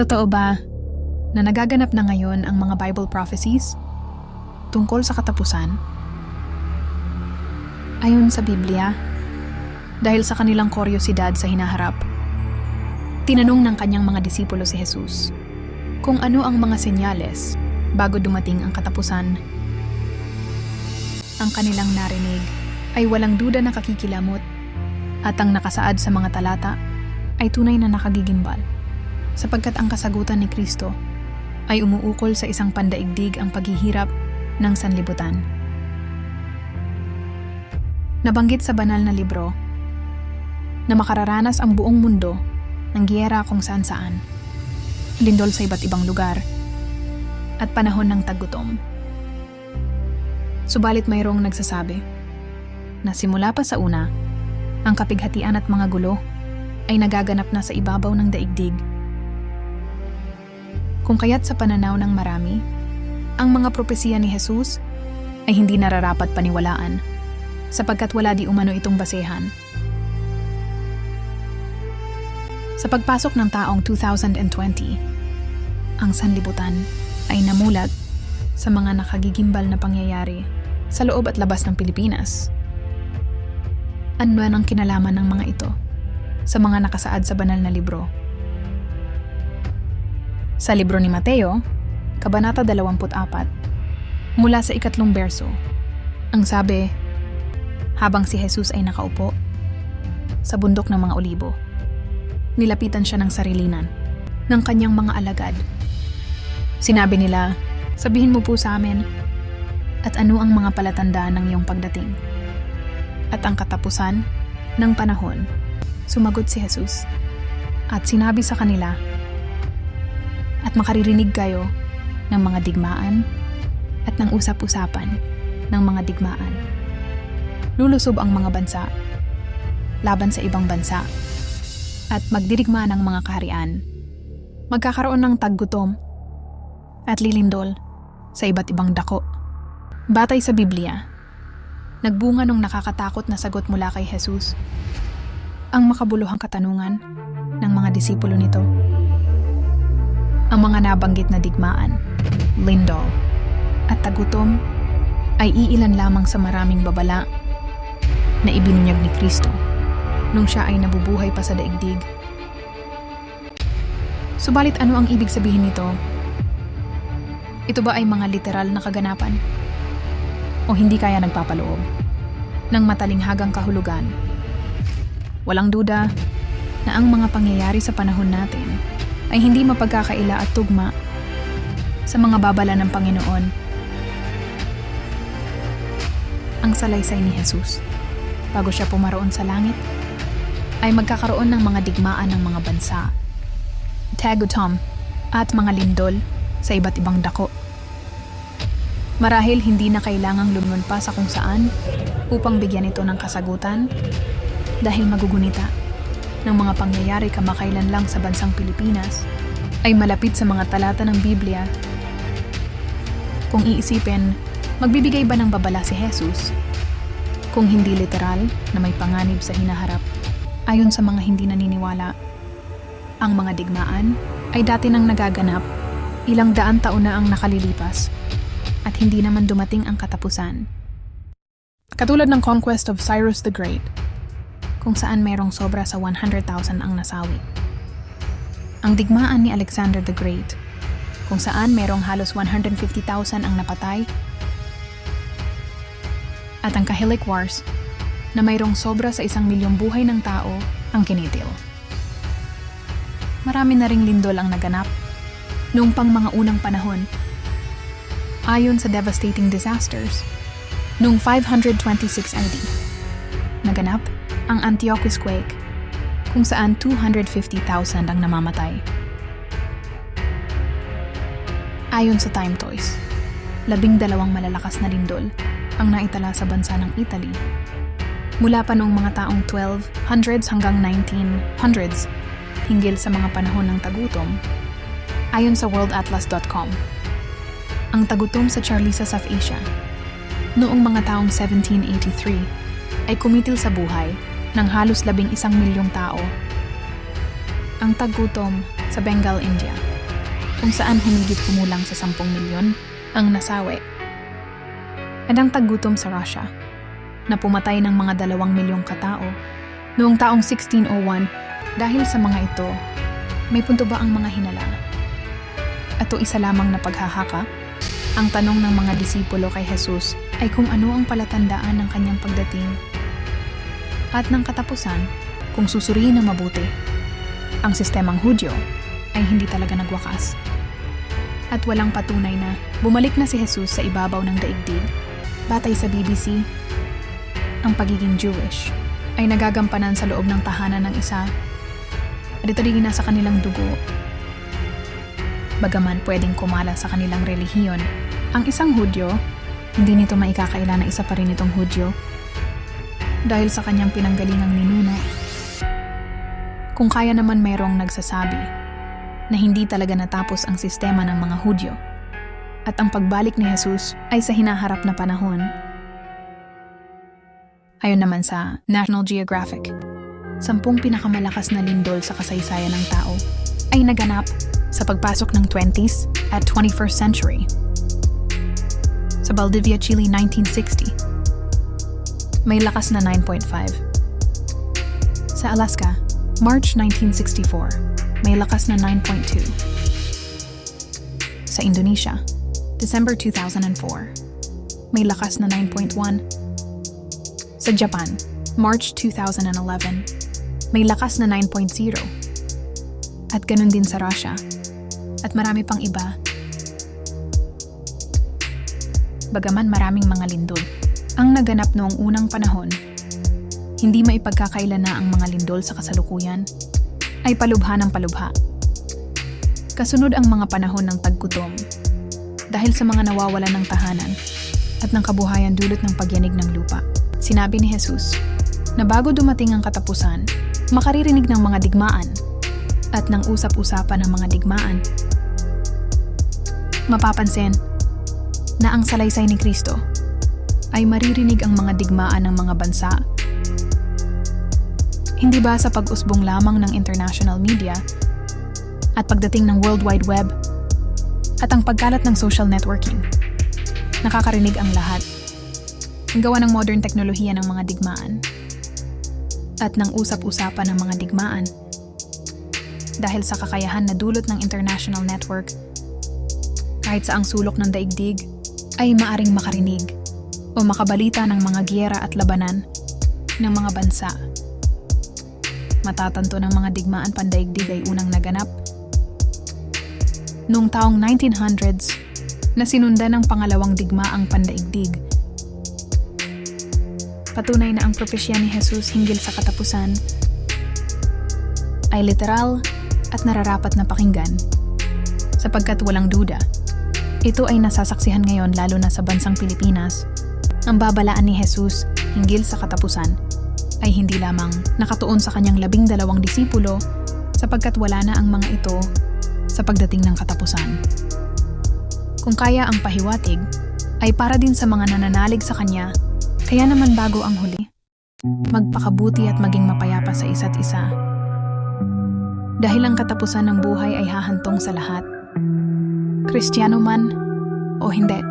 Totoo ba na nagaganap na ngayon ang mga Bible prophecies tungkol sa katapusan? Ayon sa Biblia, dahil sa kanilang kuryosidad sa hinaharap, tinanong ng kanyang mga disipulo si Jesus kung ano ang mga senyales bago dumating ang katapusan. Ang kanilang narinig ay walang duda na kakikilamot at ang nakasaad sa mga talata ay tunay na nakagigimbal sapagkat ang kasagutan ni Kristo ay umuukol sa isang pandaigdig ang paghihirap ng sanlibutan. Nabanggit sa banal na libro na makararanas ang buong mundo ng giyera kung saan saan, lindol sa iba't ibang lugar, at panahon ng tagutom. Subalit mayroong nagsasabi na simula pa sa una, ang kapighatian at mga gulo ay nagaganap na sa ibabaw ng daigdig. Kung kaya't sa pananaw ng marami, ang mga propesiya ni Jesus ay hindi nararapat paniwalaan sapagkat wala di umano itong basehan. Sa pagpasok ng taong 2020, ang sanlibutan ay namulat sa mga nakagigimbal na pangyayari sa loob at labas ng Pilipinas. Ano ang kinalaman ng mga ito sa mga nakasaad sa banal na libro? Sa libro ni Mateo, Kabanata 24, mula sa ikatlong berso, ang sabi, habang si Jesus ay nakaupo sa bundok ng mga olibo, nilapitan siya ng sarilinan ng kanyang mga alagad. Sinabi nila, sabihin mo po sa amin, at ano ang mga palatandaan ng iyong pagdating? At ang katapusan ng panahon, sumagot si Jesus, at sinabi sa kanila, at makaririnig kayo ng mga digmaan at ng usap-usapan ng mga digmaan. Lulusob ang mga bansa laban sa ibang bansa at magdirigma ng mga kaharian. Magkakaroon ng taggutom at lilindol sa iba't ibang dako. Batay sa Biblia, nagbunga nung nakakatakot na sagot mula kay Jesus ang makabuluhang katanungan ng mga disipulo nito. Ang mga nabanggit na digmaan, lindol, at tagutom ay iilan lamang sa maraming babala na ibinunyag ni Kristo nung siya ay nabubuhay pa sa daigdig. Subalit ano ang ibig sabihin nito? Ito ba ay mga literal na kaganapan? O hindi kaya nagpapaloob ng matalinghagang kahulugan? Walang duda na ang mga pangyayari sa panahon natin ay hindi mapagkakaila at tugma sa mga babala ng Panginoon. Ang salaysay ni Jesus, bago siya pumaroon sa langit, ay magkakaroon ng mga digmaan ng mga bansa, tagutom, at mga lindol sa iba't ibang dako. Marahil hindi na kailangang lumunod pa sa kung saan upang bigyan ito ng kasagutan dahil magugunita ng mga pangyayari kamakailan lang sa bansang Pilipinas ay malapit sa mga talata ng Biblia. Kung iisipin, magbibigay ba ng babala si Jesus? Kung hindi literal na may panganib sa hinaharap, ayon sa mga hindi naniniwala, ang mga digmaan ay dati nang nagaganap, ilang daan taon na ang nakalilipas, at hindi naman dumating ang katapusan. Katulad ng conquest of Cyrus the Great, kung saan merong sobra sa 100,000 ang nasawi. Ang digmaan ni Alexander the Great, kung saan merong halos 150,000 ang napatay. At ang Kahilic Wars, na mayroong sobra sa isang milyong buhay ng tao ang kinitil. Marami na ring lindol ang naganap noong pang mga unang panahon. Ayon sa devastating disasters, noong 526 AD, naganap ang Antiochus Quake, kung saan 250,000 ang namamatay. Ayon sa Time Toys, labing dalawang malalakas na lindol ang naitala sa bansa ng Italy. Mula pa noong mga taong 1200s hanggang 1900s, hinggil sa mga panahon ng tagutom, ayon sa worldatlas.com. Ang tagutom sa Charlisa South Asia, noong mga taong 1783, ay kumitil sa buhay ng halos labing isang milyong tao. Ang tagutom sa Bengal, India kung saan humigit kumulang sa 10 milyon ang nasawi. At ang taggutom sa Russia na pumatay ng mga dalawang milyong katao noong taong 1601 dahil sa mga ito, may punto ba ang mga hinala? At o isa lamang na paghahaka? Ang tanong ng mga disipulo kay Jesus ay kung ano ang palatandaan ng kanyang pagdating at ng katapusan kung susuriin na mabuti. Ang sistemang Hudyo ay hindi talaga nagwakas. At walang patunay na bumalik na si Jesus sa ibabaw ng daigdig. Batay sa BBC, ang pagiging Jewish ay nagagampanan sa loob ng tahanan ng isa at ito rin nasa kanilang dugo. Bagaman pwedeng kumala sa kanilang relihiyon, ang isang Hudyo, hindi nito maikakaila na isa pa rin itong Hudyo dahil sa kanyang pinanggalingang ninuno. Kung kaya naman mayroong nagsasabi na hindi talaga natapos ang sistema ng mga Hudyo at ang pagbalik ni Jesus ay sa hinaharap na panahon. Ayon naman sa National Geographic, sampung pinakamalakas na lindol sa kasaysayan ng tao ay naganap sa pagpasok ng 20s at 21st century. Sa Valdivia, Chile 1960, may lakas na 9.5. Sa Alaska, March 1964, may lakas na 9.2. Sa Indonesia, December 2004, may lakas na 9.1. Sa Japan, March 2011, may lakas na 9.0. At ganun din sa Russia. At marami pang iba. Bagaman maraming mga lindol, ang naganap noong unang panahon, hindi maipagkakaila na ang mga lindol sa kasalukuyan, ay palubha ng palubha. Kasunod ang mga panahon ng taggutom, dahil sa mga nawawalan ng tahanan at ng kabuhayan dulot ng pagyanig ng lupa. Sinabi ni Jesus na bago dumating ang katapusan, makaririnig ng mga digmaan at ng usap-usapan ng mga digmaan. Mapapansin na ang salaysay ni Kristo ay maririnig ang mga digmaan ng mga bansa. Hindi ba sa pag-usbong lamang ng international media at pagdating ng World Wide Web at ang pagkalat ng social networking, nakakarinig ang lahat. Ang gawa ng modern teknolohiya ng mga digmaan at ng usap-usapan ng mga digmaan dahil sa kakayahan na dulot ng international network kahit sa ang sulok ng daigdig ay maaring makarinig o makabalita ng mga giyera at labanan ng mga bansa. Matatanto ng mga digmaan pandaigdig ay unang naganap noong taong 1900s na sinundan ng pangalawang digmaang pandaigdig. Patunay na ang propesya ni Jesus hinggil sa katapusan ay literal at nararapat na pakinggan sapagkat walang duda. Ito ay nasasaksihan ngayon lalo na sa bansang Pilipinas. Ang babalaan ni Jesus hinggil sa katapusan ay hindi lamang nakatuon sa kanyang labing dalawang disipulo sapagkat wala na ang mga ito sa pagdating ng katapusan. Kung kaya ang pahiwatig, ay para din sa mga nananalig sa kanya, kaya naman bago ang huli. Magpakabuti at maging mapayapa sa isa't isa. Dahil ang katapusan ng buhay ay hahantong sa lahat. Kristiyano man o hindi,